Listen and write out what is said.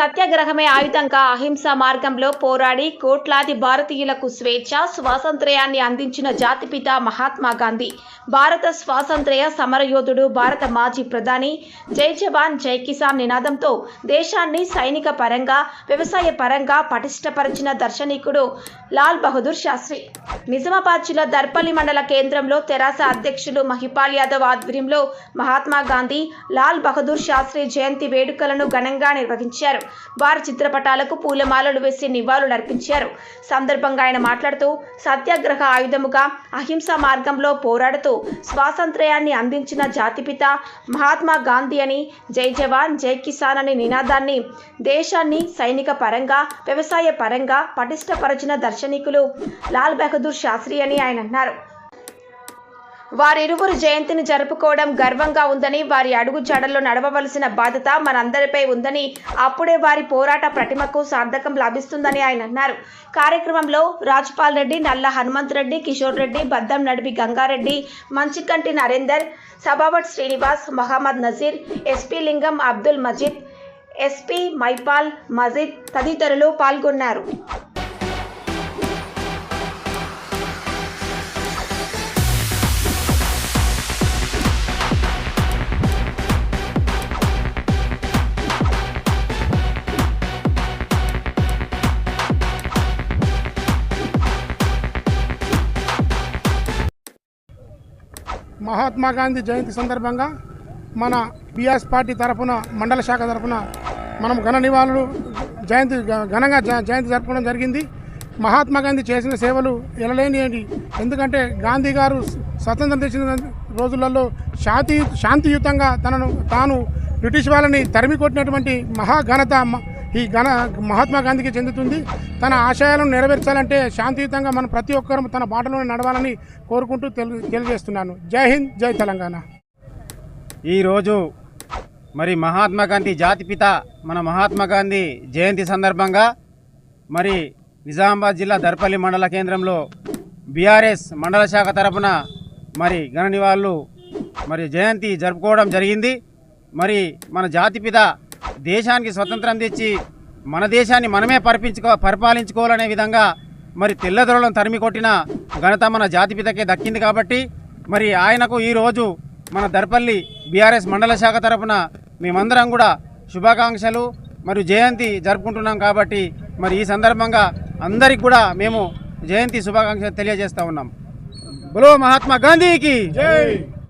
సత్యాగ్రహమే ఆయుధంగా అహింస మార్గంలో పోరాడి కోట్లాది భారతీయులకు స్వేచ్ఛ స్వాతంత్ర్యాన్ని అందించిన జాతిపిత మహాత్మా గాంధీ. భారత స్వాతంత్ర్య సమరయోధుడు భారత మాజీ ప్రధాని జై జవాన్ జై కిసాన్ నినాదంతో దేశాన్ని సైనిక పరంగా వ్యవసాయ పరంగా పటిష్టపరిచిన దర్శనీకుడు లాల్ బహదూర్ శాస్త్రి. నిజామాబాద్ జిల్లా దర్పల్లి మండల కేంద్రంలో తెరాస అధ్యక్షులు మహిపాల్ యాదవ్ ఆధ్వర్యంలో మహాత్మా గాంధీ లాల్ బహదూర్ శాస్త్రి జయంతి వేడుకలను ఘనంగా నిర్వహించారు. వారి చిత్రపటాలకు పూలమాలలు వేసి నివాళులర్పించారు సందర్భంగా ఆయన మాట్లాడుతూ సత్యాగ్రహ ఆయుధముగా అహింస మార్గంలో పోరాడుతూ స్వాతంత్ర్యాన్ని అందించిన జాతిపిత మహాత్మా గాంధీ అని జై జవాన్ జై కిసాన్ అనే నినాదాన్ని దేశాన్ని సైనిక పరంగా వ్యవసాయ పరంగా పటిష్టపరచిన దర్శనికులు లాల్ బహదూర్ శాస్త్రి అని ఆయన అన్నారు. వారిరువురు జయంతిని జరుపుకోవడం గర్వంగా ఉందని వారి అడుగు జాడల్లో నడవవలసిన బాధ్యత మనందరిపై ఉందని అప్పుడే వారి పోరాట ప్రతిమకు సార్థకం లభిస్తుందని ఆయన అన్నారు. కార్యక్రమంలో రాజ్పాల్ రెడ్డి నల్ల హనుమంత్ రెడ్డి కిషోర్ రెడ్డి బద్దం నడిపి గంగారెడ్డి మంచికంటి నరేందర్ సభావట్ శ్రీనివాస్ మహమ్మద్ నజీర్ ఎస్పీ లింగం అబ్దుల్ మజీద్ ఎస్పీ మైపాల్ మజీద్ తదితరులు పాల్గొన్నారు. మహాత్మా గాంధీ జయంతి సందర్భంగా మన బీఆర్ఎస్ పార్టీ తరఫున మండల శాఖ తరఫున మనం ఘన నివాళులు జయంతి ఘనంగా జ- జయంతి జరపడం జరిగింది. మహాత్మా గాంధీ చేసిన సేవలు ఎనలేనియండి ఎందుకంటే గాంధీ గారు స్వతంత్రం తెచ్చిన రోజులలో శాంతి శాంతియుతంగా తనను తాను బ్రిటిష్ వాళ్ళని తరిమి కొట్టినటువంటి మహాఘనత మ- ఈ ఘన మహాత్మా గాంధీకి చెందుతుంది. తన ఆశయాలను నెరవేర్చాలంటే శాంతియుతంగా మనం ప్రతి ఒక్కరూ తన బాటలోనే నడవాలని కోరుకుంటూ తెలు తెలియజేస్తున్నాను. జై హింద్ జై తెలంగాణ. ఈరోజు మరి మహాత్మా గాంధీ జాతిపిత మన మహాత్మా గాంధీ జయంతి సందర్భంగా మరి నిజామాబాద్ జిల్లా దర్పల్లి మండల కేంద్రంలో బీఆర్ఎస్ మండల శాఖ తరపున మరి ఘన నివాళులు మరి జయంతి జరుపుకోవడం జరిగింది. మరి మన జాతిపిత దేశానికి స్వతంత్రం తెచ్చి మన దేశాన్ని మనమే పరిపించుకో పరిపాలించుకోవాలనే విధంగా మరి తెల్లదొరలను తరిమి కొట్టిన ఘనత మన జాతిపితకే దక్కింది కాబట్టి మరి ఆయనకు ఈరోజు మన దర్పల్లి బీఆర్ఎస్ మండల శాఖ తరఫున మేమందరం కూడా శుభాకాంక్షలు మరియు జయంతి జరుపుకుంటున్నాం కాబట్టి మరి ఈ సందర్భంగా అందరికి కూడా మేము జయంతి శుభాకాంక్షలు తెలియజేస్తూ ఉన్నాం. బలో మహాత్మా గాంధీకి జై!